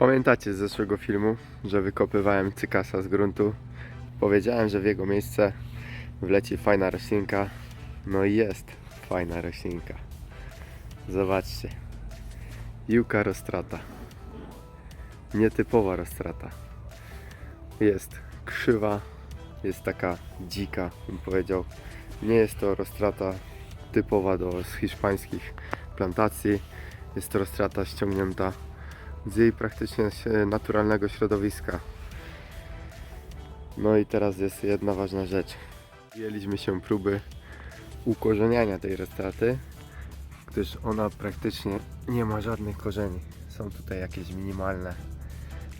Pamiętacie z zeszłego filmu, że wykopywałem cykasa z gruntu? Powiedziałem, że w jego miejsce wleci fajna roślinka. No i jest fajna roślinka. Zobaczcie. Juka rostrata. Nietypowa rostrata. Jest krzywa, jest taka dzika, bym powiedział. Nie jest to rostrata typowa do hiszpańskich plantacji. Jest to rostrata ściągnięta z jej praktycznie naturalnego środowiska. No i teraz jest jedna ważna rzecz. Jęliśmy się próby ukorzeniania tej rostraty, gdyż ona praktycznie nie ma żadnych korzeni. Są tutaj jakieś minimalne,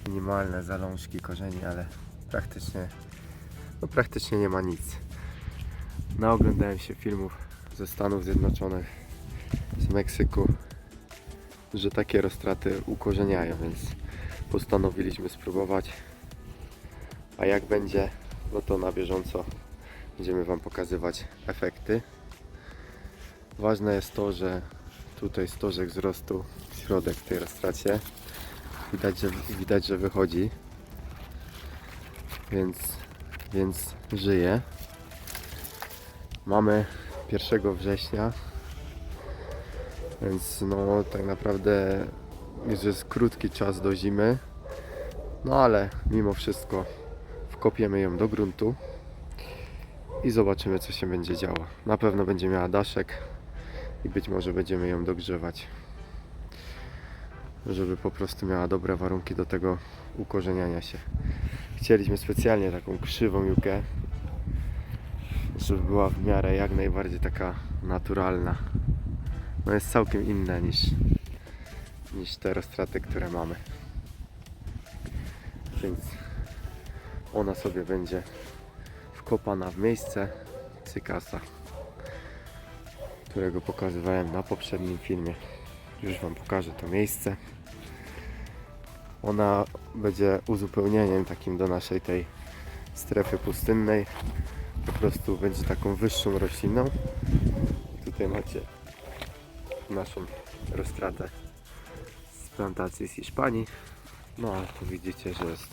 minimalne zalążki korzeni, ale praktycznie, no praktycznie nie ma nic. Naoglądałem się filmów ze Stanów Zjednoczonych, z Meksyku, że takie roztraty ukorzeniają, więc postanowiliśmy spróbować. A jak będzie, no to na bieżąco będziemy Wam pokazywać efekty. Ważne jest to, że tutaj stożek wzrostu, środek w tej roztracie, widać, że, widać, że wychodzi, więc, więc żyje. Mamy 1 września, więc no tak naprawdę już jest krótki czas do zimy. No ale mimo wszystko wkopiemy ją do gruntu i zobaczymy co się będzie działo. Na pewno będzie miała daszek i być może będziemy ją dogrzewać. Żeby po prostu miała dobre warunki do tego ukorzeniania się. Chcieliśmy specjalnie taką krzywą jukę, żeby była w miarę jak najbardziej taka naturalna no jest całkiem inna niż, niż te roztraty, które mamy. Więc ona sobie będzie wkopana w miejsce cykasa, którego pokazywałem na poprzednim filmie. Już Wam pokażę to miejsce. Ona będzie uzupełnieniem takim do naszej tej strefy pustynnej. Po prostu będzie taką wyższą rośliną. Tutaj macie naszą roztratę z plantacji z Hiszpanii. No ale tu widzicie, że jest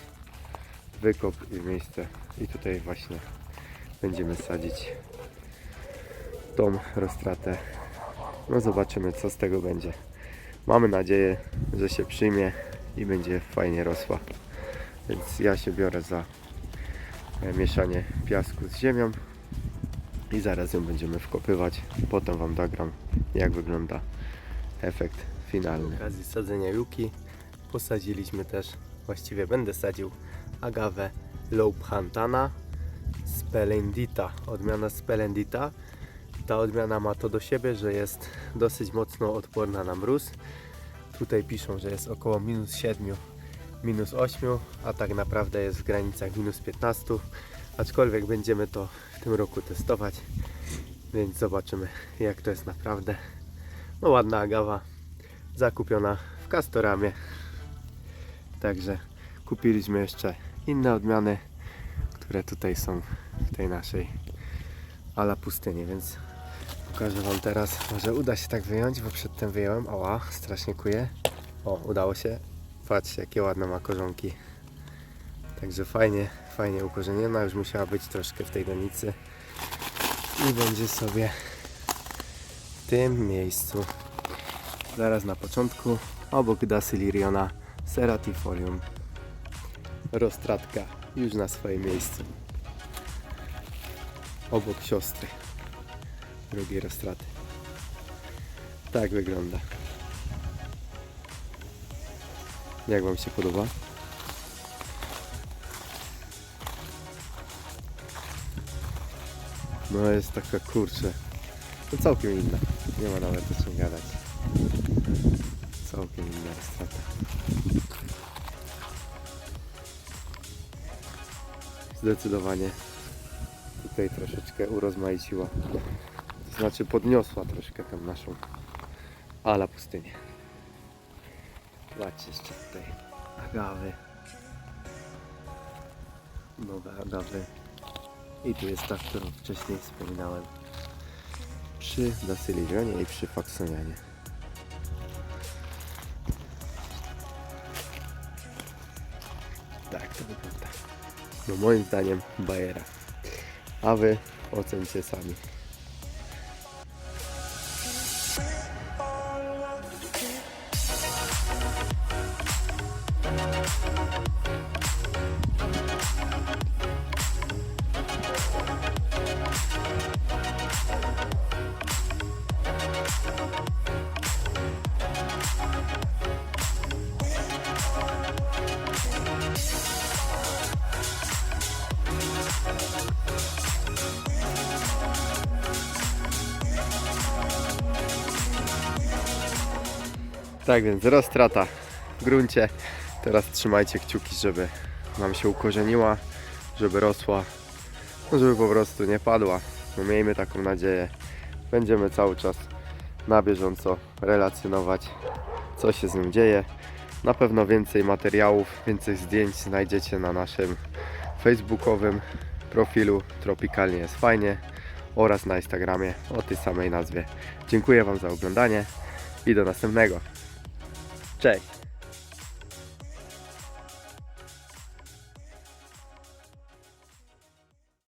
wykop i miejsce i tutaj właśnie będziemy sadzić tą roztratę. No zobaczymy co z tego będzie. Mamy nadzieję, że się przyjmie i będzie fajnie rosła. Więc ja się biorę za mieszanie piasku z ziemią i zaraz ją będziemy wkopywać. Potem Wam nagram jak wygląda efekt finalny. Z okazji sadzenia juki posadziliśmy też, właściwie będę sadził agawę Lobhantana Splendita, odmiana Splendita. Ta odmiana ma to do siebie, że jest dosyć mocno odporna na mróz. Tutaj piszą, że jest około minus 7, minus 8, a tak naprawdę jest w granicach minus 15. Aczkolwiek będziemy to w tym roku testować, więc zobaczymy jak to jest naprawdę. No ładna agawa, zakupiona w Castoramie. Także kupiliśmy jeszcze inne odmiany, które tutaj są w tej naszej ala pustyni, więc pokażę Wam teraz. Może uda się tak wyjąć, bo przedtem wyjąłem. Ała, strasznie kuje. O, udało się. Patrzcie, jakie ładne ma korzonki. Także fajnie, fajnie ukorzeniona. Już musiała być troszkę w tej donicy. I będzie sobie w tym miejscu. Zaraz na początku obok Dasyliriona Seratifolium. Roztratka już na swoim miejscu. Obok siostry. Drugiej roztraty. Tak wygląda. Jak Wam się podoba? No jest taka kurczę. To całkiem inna. Nie ma nawet o czym gadać. Całkiem inna strata. Zdecydowanie tutaj troszeczkę urozmaiciła. To znaczy podniosła troszkę tam naszą ala pustynię. Zobaczcie jeszcze tutaj agawy. Nowe agawy. I tu jest ta, którą wcześniej wspominałem przy Dasylirionie i przy Faksonianie. Tak to wygląda. No moim zdaniem bajera. A wy ocencie sami. Tak więc roztrata w gruncie. Teraz trzymajcie kciuki, żeby nam się ukorzeniła, żeby rosła, no żeby po prostu nie padła. No miejmy taką nadzieję. Będziemy cały czas na bieżąco relacjonować, co się z nim dzieje. Na pewno więcej materiałów, więcej zdjęć znajdziecie na naszym facebookowym profilu Tropikalnie jest fajnie oraz na Instagramie o tej samej nazwie. Dziękuję Wam za oglądanie i do następnego. Cześć!